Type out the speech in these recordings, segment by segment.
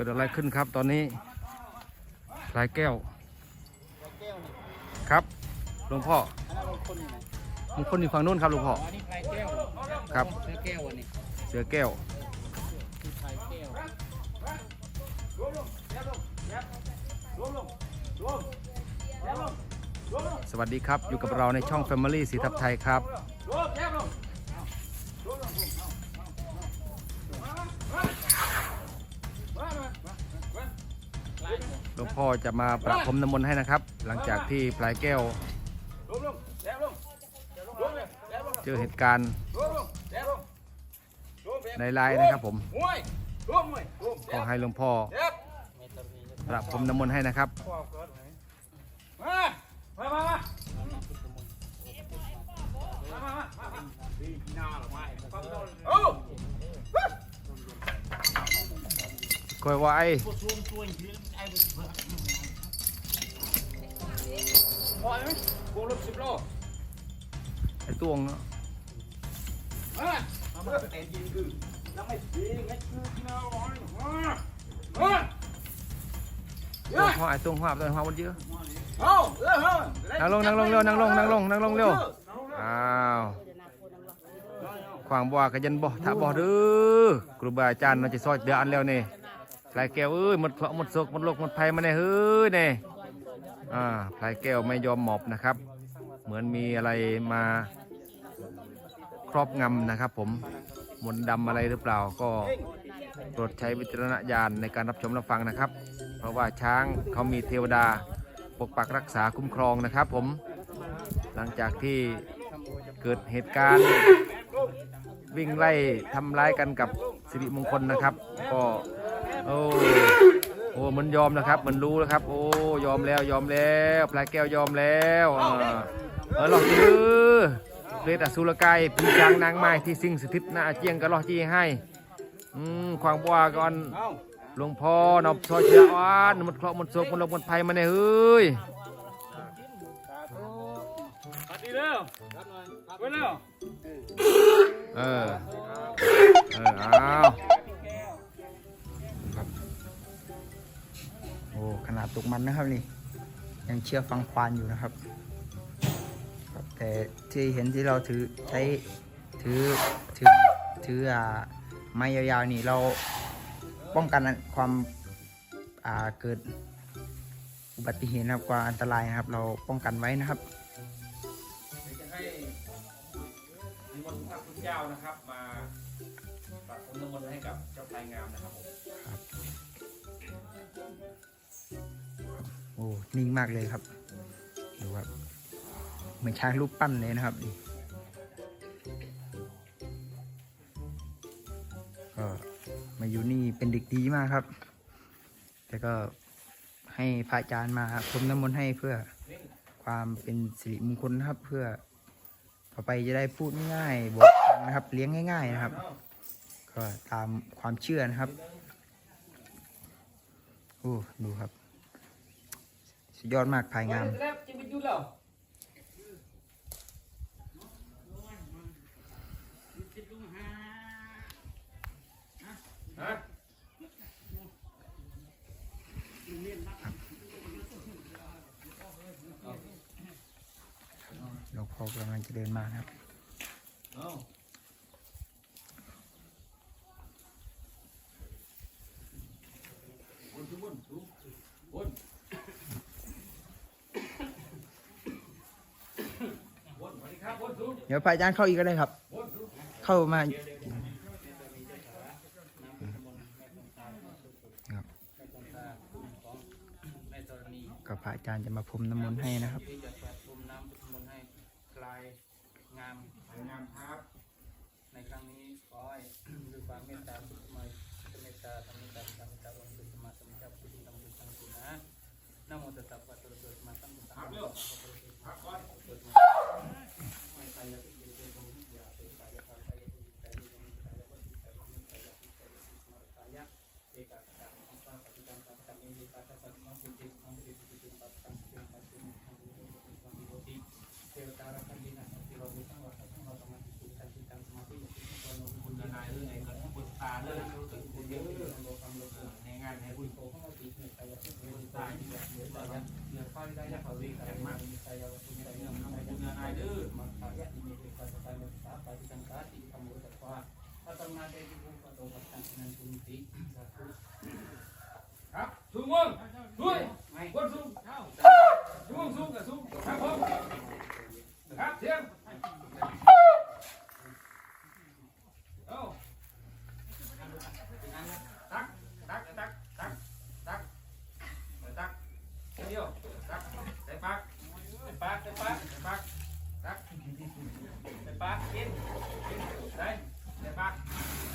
กิดอะไรขึ้นครับตอนนี้พลายแก้วแก้วนี่ครับหลวงพ่ออันนั้นเราคนอยู่ไหนมีคนอยู่ฝั่งนู้นครับหลวงพ่ออ๋อนี่พลายแก้วครับเสื้อแก้วอันนี้เสือแก้วคือพลายแก้วสวัสดีครับอยู่กับเราในช่อง Family สีทับไทยครับ หลวงพ่อจะมาประพรมน้ำมนต์ให้นะครับ หลังจากที่พลายแก้ว เจอเหตุการณ์ในไลน์นะครับผมก็ให้หลวงพ่อประพรมน้ำมนต์ให้นะครับคอยไว้ พอไหมวงรถสิบโลไอ้ตวงเนอะมาเอามาแต่ยิงคือแล้วไม่ยิงไงคือที่น่าร้อนมาตวงห่อไอ้ตวงห่อตวงห่อวันเยอะเอาเออเฮ้ยนั่งลงนั่งลงเร็วนั่งลงนั่งลงนั่งลงเร็วอ้าวขวางบ่อกระยันบ่อถ้าบ่เด้อครูบาอาจารย์มันจะซอยเดืออันแล้วนี่ พลายแก้วเอ้ยหมดเคราะห์หมดโศกหมดโรคหมดภัยมาแน่เฮ้ยนี่อ่าพลายแก้วไม่ยอมหมอบนะครับ เหมือนมีอะไรมาครอบงำนะครับ ผมมนต์ดำอะไรหรือเปล่าก็โปรดใช้วิจารณญาณในการรับชมรับฟังนะครับ เพราะว่าช้างเขามีเทวดาปกปักรักษาคุ้มครองนะครับ ผมหลังจากที่เกิดเหตุการณ์ วิ่งไล่ทำร้ายกันกับสิริมงคลนะครับ ก็ โอ้โอ้มันยอมนะครับมันรู้แล้วครับ โอ้ยอมแล้วยอมแล้วพลายแก้วยอมแล้วอ่าเออหลอกจื้อเปรตอสุรกายพีช้างนางไม้ที่สิงสถิตหน้าเจียงก็ลอกจีให้อืมควางบัวก่อนเอาหลวงพ่อนอบซอยเจ้าอานหมดเคราะห์หมดโศกหมดโรคหมดภัยมาเนี่ยเฮ้ยปัดดีเร็วปัดหน่อยปัดไว้เร็วเออเออเอา อ้ขนาดตกมันนะครับนี่ ยังเชื่อฟังควานอยู่นะครับ แต่ที่เห็นที่เราถือใช้ถือถือถืออ่าไม้ยาวๆนี่เราป้องกันความอ่าเกิดอุบัติเหตุนะครับความอันตรายนะครับ เราป้องกันไว้นะครับจะให้นิมนต์พระคุณเจ้านะครับ มาประพรมน้ำมนต์ให้กับเจ้าพลายงามนะครับผม นิ่งมากเลยครับ ดูครับ เหมือนช้างรูปปั้นเลยนะครับก็มาอยู่นี่เป็นเด็กดีมากครับ แต่ก็ให้พระอาจารย์มาพรมน้ำมนต์ให้เพื่อความเป็นสิริมงคลนะครับ เพื่อต่อไปจะได้พูดง่ายๆบอกนะครับ เลี้ยงง่าย ๆ นะครับ ก็ตามความเชื่อนะครับโอ้ดูครับ สุดยอดมากภายงามแล้วจะไปยุ่งแล้วหลวงพ่อกำลังจะเดินมานะครับ เดี๋ยวพระอาจารย์เข้าอีกก็ได้ครับ เข้ามาครับก็พระอาจารย์จะมาพรมน้ำมนต์ให้นะครับให้คลายงามงามครับ ในครั้งนี้ขอให้ด้วยความเมตตาสุขมาเมตตาธรรมิ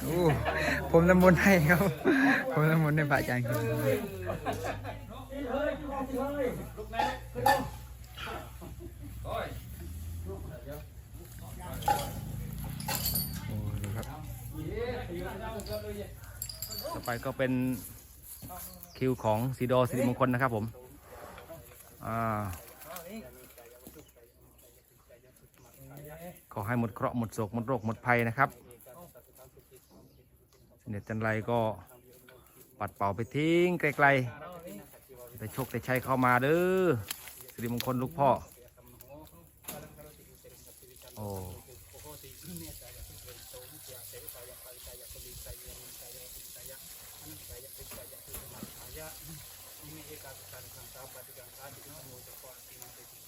โอ้ผมน้ำมนต์ให้ครับ ผมน้ำมนต์ให้พระอาจารย์ครับลูกแม่ขึ้นลงโอ้ยโอ้ดูครับายต่อไปก็เป็นคิวของสีดอสิริมงคลนะครับผม อ่า ขอให้หมดเคราะห์หมดโศกหมดโรคหมดภัยนะครับ เน็ตจันไรก็ปัดเป่าไปทิ้งไกลๆแต่โชคแต่ชัยเข้ามาเด้อสิริมงคลลูกพ่อ โอ้ครับสาธุบน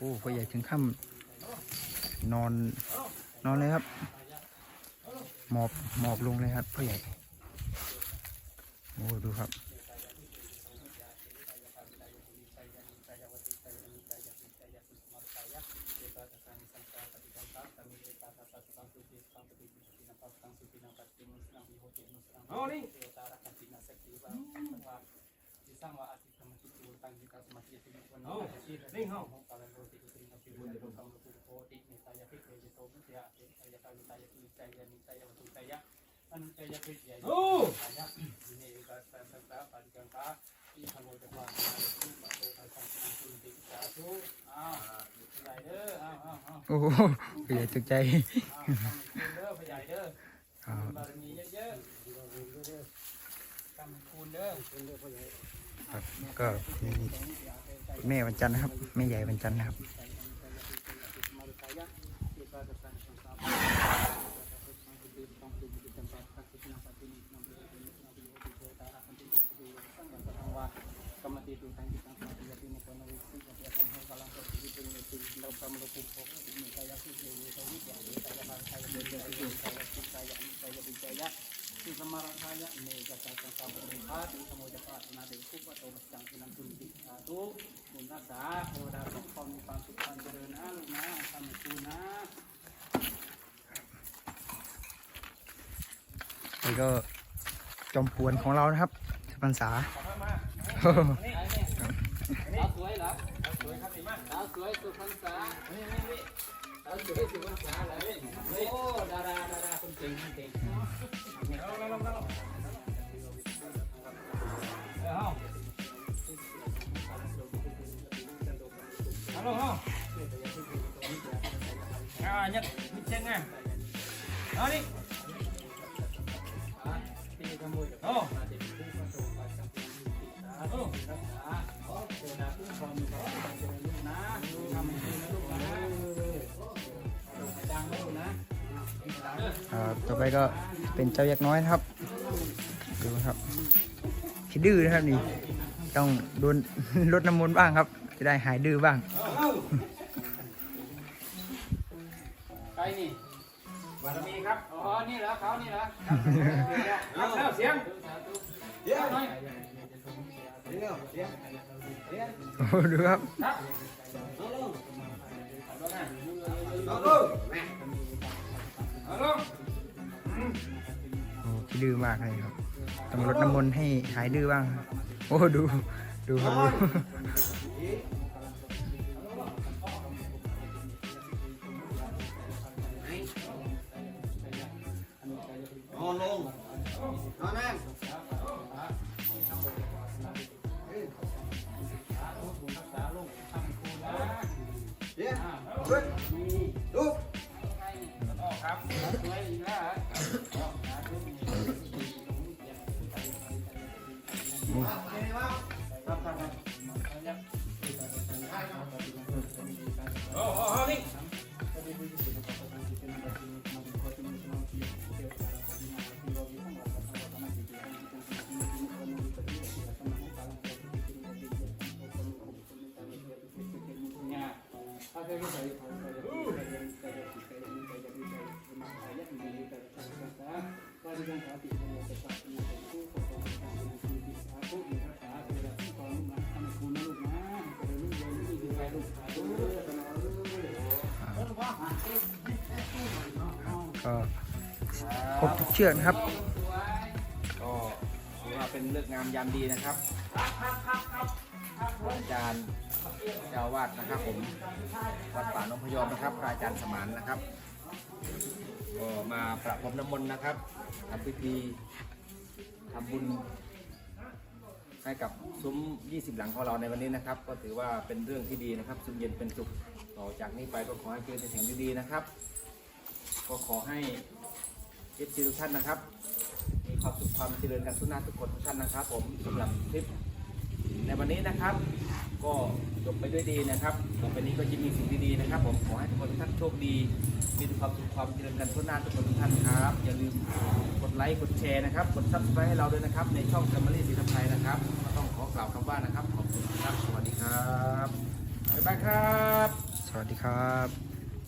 พ่อกโอ้ผู้ใหญ่ถึงค่ำนอนนอนเลยครับ หมอบหมอบลงเลยครับผู้ใหญ่ โอ้ดูครับเอานี่เอานิ่งเฮา โอ้อ้าวใหญ่เด้ออ้าวอ้าวอ้าวโอ้ผู้ใหญ่ตกใจอ้าวเด้อใหญ่เด้อครับบารมีเยอะๆทำคูณเด้อครับก็มีแม่วันจันทร์นะครับแม่ใหญ่วันจันทร์นะครับกรรมติตุทังกิตังสัมปยติในคนวิสิกเปียสังโฆกาลังโสติเป็นติเราพรมโลกุโภติมีกายสิเยตวิจารกายบาลกายเดินกายกายสิกายกายวิจายะ สิสมารังายะเนกสังสังสัมปริภาติสมุจปาตนาเดคุปโตมจังกินันตุณติสาธุบุญรักษาโอดาสุขความมีความสุขความเจริญนะลูกนะทำคุณนะนี่ก็จอมพวนของเรานะครับพรรษาสาวสวยเหรอสวสวยครับสาวสวยสุพรรษานี่นี่นี่สาวสวยสุพรรษาเลยโอ้ดาราดาราคนเก่งคนเก่ง ฮัลโหลอ่า nhật chết nghe đó đi ที่ขโมยจาก ô มา เด็กผู้ประสบความสำเร็จสาธุรักษาเทวดาผู้ครองมีความเจริญลูกนะทำให้ดีนะลูกนะดังนะลูกนะอ่าต่อไปก็เป็นเจ้ายักษ์น้อยนะครับ ดูนะครับขี้ดื้อนะครับนี่ ต้องโดนลดน้ำมนต์บ้างครับ จะได้หายดื้อบ้างใครนี่บารมีครับ อ๋อ นี่เหรอเขานี่เหรอรับแล้วเสียงสาธุเดี๋ยวหน่อยโอ้ดูครับ มากเลยครับต้องลดน้ำมนต์ให้หายดื้อบ้าง โอ้ดู ดูครับดู ครบทุกเชือกนะครับ ก็ถือว่าเป็นเลิกงามยามดีนะครับอาจารย์เจ้าวาดนะครับ ผมวัดป่าหนองพยอมนะครับพระอาจารย์สมานนะครับก็มาประพรมน้ำมนต์นะครับทำพิธีทำบุญให้กับซุ้ม 20 หลังของเราในวันนี้นะครับ ก็ถือว่าเป็นเรื่องที่ดีนะครับ ซุ้มเย็นเป็นสุข ต่อจากนี้ไปก็ขอให้เจอแต่สิ่งดีๆนะครับ ก็ขอให้ อฟซีทุกท่านนะครับ มีความสุขความเจริญกันทุกหน้าทุกคนทุกท่านนะครับ ผมสำหรับคลิป ในวันนี้นะครับ ก็จบไปด้วยดีนะครับต่อไปนี้ก็จะมีสิ่งดีๆนะครับ ผมขอให้ทุกคนทุกท่านโชคดี มีความสุขความเจริญกันทุกหน้าทุกคนทุกท่านครับ อย่าลืมกดไลค์กดแชร์นะครับ กดซับสไครต์ให้เราด้วยนะครับ ในช่องแฟมิลี่สีทับไทยนะครับก็ต้องขอกล่าวคำว่านะครับขอบคุณครับสวัสดีครับบ๊ายบายครับ สวัสดีครับ